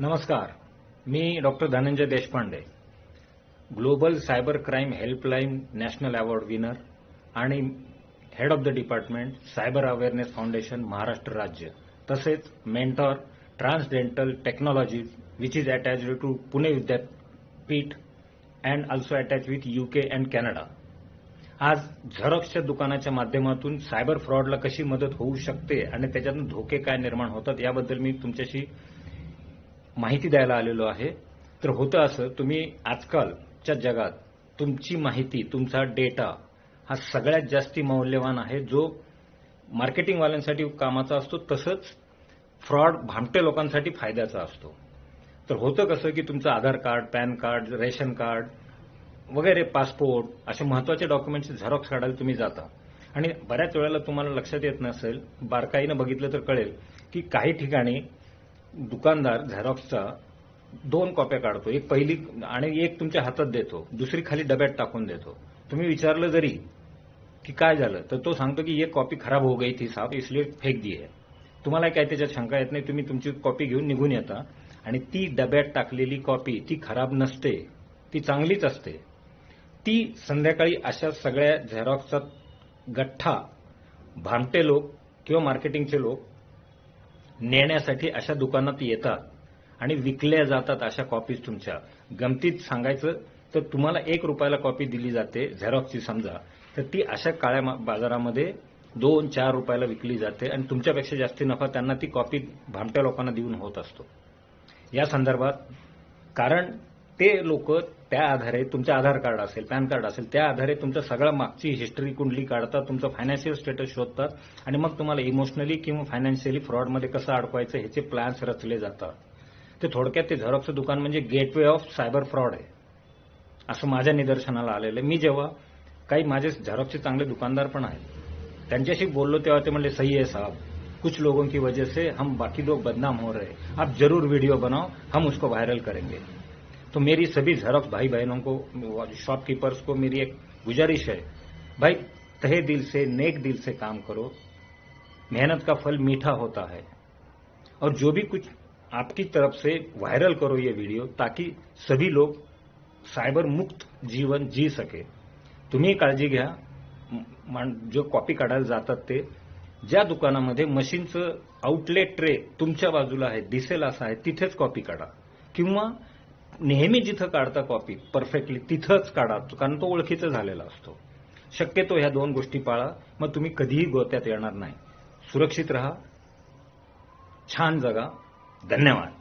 नमस्कार मी doctor Dhananjay Deshpande global cyber crime helpline national award winner आणि head of the department cyber awareness foundation Maharashtra राज्य तसेच mentor transcendental technology which is attached to Pune विद्यापीठ and also attach with UK and Canada आज झेरॉक्सच्या दुकानाच्या माध्यमातून cyber फ्रॉडला कशी मदत होऊ शकते आणि त्याच्यातून धोके काय निर्माण होतात याबद्दल मी तुमच्याशी माहिती द्यायला आलेलो आहे. तर होतं असं तुम्ही आजकालच्या जगात तुमची माहिती तुमचा डेटा हा सगळ्यात जास्ती मौल्यवान आहे. जो मार्केटिंगवाल्यांसाठी कामाचा असतो तसंच फ्रॉड भामटे लोकांसाठी फायद्याचा असतो. तर होतं कसं की तुमचं Aadhaar card pan card ration card वगैरे पासपोर्ट असे महत्त्वाचे डॉक्युमेंट्सचे झेरॉक्स काढायला तुम्ही जाता. आणि बऱ्याच वेळेला तुम्हाला लक्षात येत नसेल बारकाईनं बघितलं तर कळेल की काही ठिकाणी दुकानदार झेरॉक्सचा दोन कॉप्या काढतो. एक पहिली आणि एक तुमच्या हातात देतो. दुसरी खाली डब्यात टाकून देतो. तुम्ही विचारलं जरी की काय झालं तर तो सांगतो की एक कॉपी खराब हो गई थी साफ इसलिए फेक दी है. तुम्हाला काय त्याच्यात शंका येत नाही तुम्ही तुमची कॉपी घेऊन निघून येता. आणि ती डब्यात टाकलेली कॉपी ती खराब नसते ती चांगलीच असते. ती संध्याकाळी अशा सगळ्या झेरॉक्सचा गठ्ठा भामटे लोक किंवा मार्केटिंगचे लोक नेण्यासाठी अशा दुकानात येतात आणि विकल्या जातात अशा कॉपीज तुमच्या. गमतीत सांगायचं तर तुम्हाला एक रुपयाला कॉपी दिली जाते झेरॉक्सची समजा. तर ती अशा काळ्या मा- बाजारामध्ये दोन चार रुपयाला विकली जाते आणि तुमच्यापेक्षा जास्ती नफा त्यांना ती कॉपी भामट्या लोकांना देऊन होत असतो. या संदर्भात कारण ते लोक त्या आधारे तुमचं आधार कार्ड असेल पॅन कार्ड असेल त्या आधारे तुमचं सगळं मागची हिस्ट्री कुंडली काढतात तुमचं फायनान्शियल स्टेटस शोधतात आणि मग तुम्हाला इमोशनली किंवा फायनान्शियली फ्रॉडमध्ये कसं अडकवायचं ह्याचे प्लॅन्स रचले जातात. ते थोडक्यात ते झेरॉक्सचं दुकान म्हणजे गेटवे ऑफ सायबर फ्रॉड आहे. असं माझ्या निदर्शनाला आलेलं आहे. मी जेव्हा काही माझे झेरॉक्सचे चांगले दुकानदार पण आहेत त्यांच्याशी बोललो तेव्हा ते म्हणले सही आहे साहेब कुछ लोगों की वजह से हम बाकी लोग बदनाम हो रहे आप जरूर वीडियो बनाओ हम उसको वायरल करेंगे. तो मेरी सभी जेरोक्स भाई बहनों को शॉपकीपर्स को मेरी एक गुजारिश है। भाई, तहे दिल से, नेक दिल से काम करो। मेहनत का फल मीठा होता है। और जो भी कुछ आपकी तरफ़ से वायरल करो ये वीडियो, ताकि सभी लोग साइबर मुक्त जीवन जी सके। तुम्ही काळजी घ्या। जो कॉपी काढायला जातात ते, ज्या दुकानामध्ये मशीनचं आउटलेट ट्रे तुमच्या बाजूला आहे, दिसेल असं आहे, तिथेच कॉपी काढा. किंवा नेहमी जिथं काढता कॉपी परफेक्टली तिथंच काढा. कारण तो ओळखीचा झालेला असतो. शक्यतो ह्या दोन गोष्टी पाळा. मग तुम्ही कधीही गोत्यात येणार नाही. सुरक्षित राहा. छान जगा. धन्यवाद.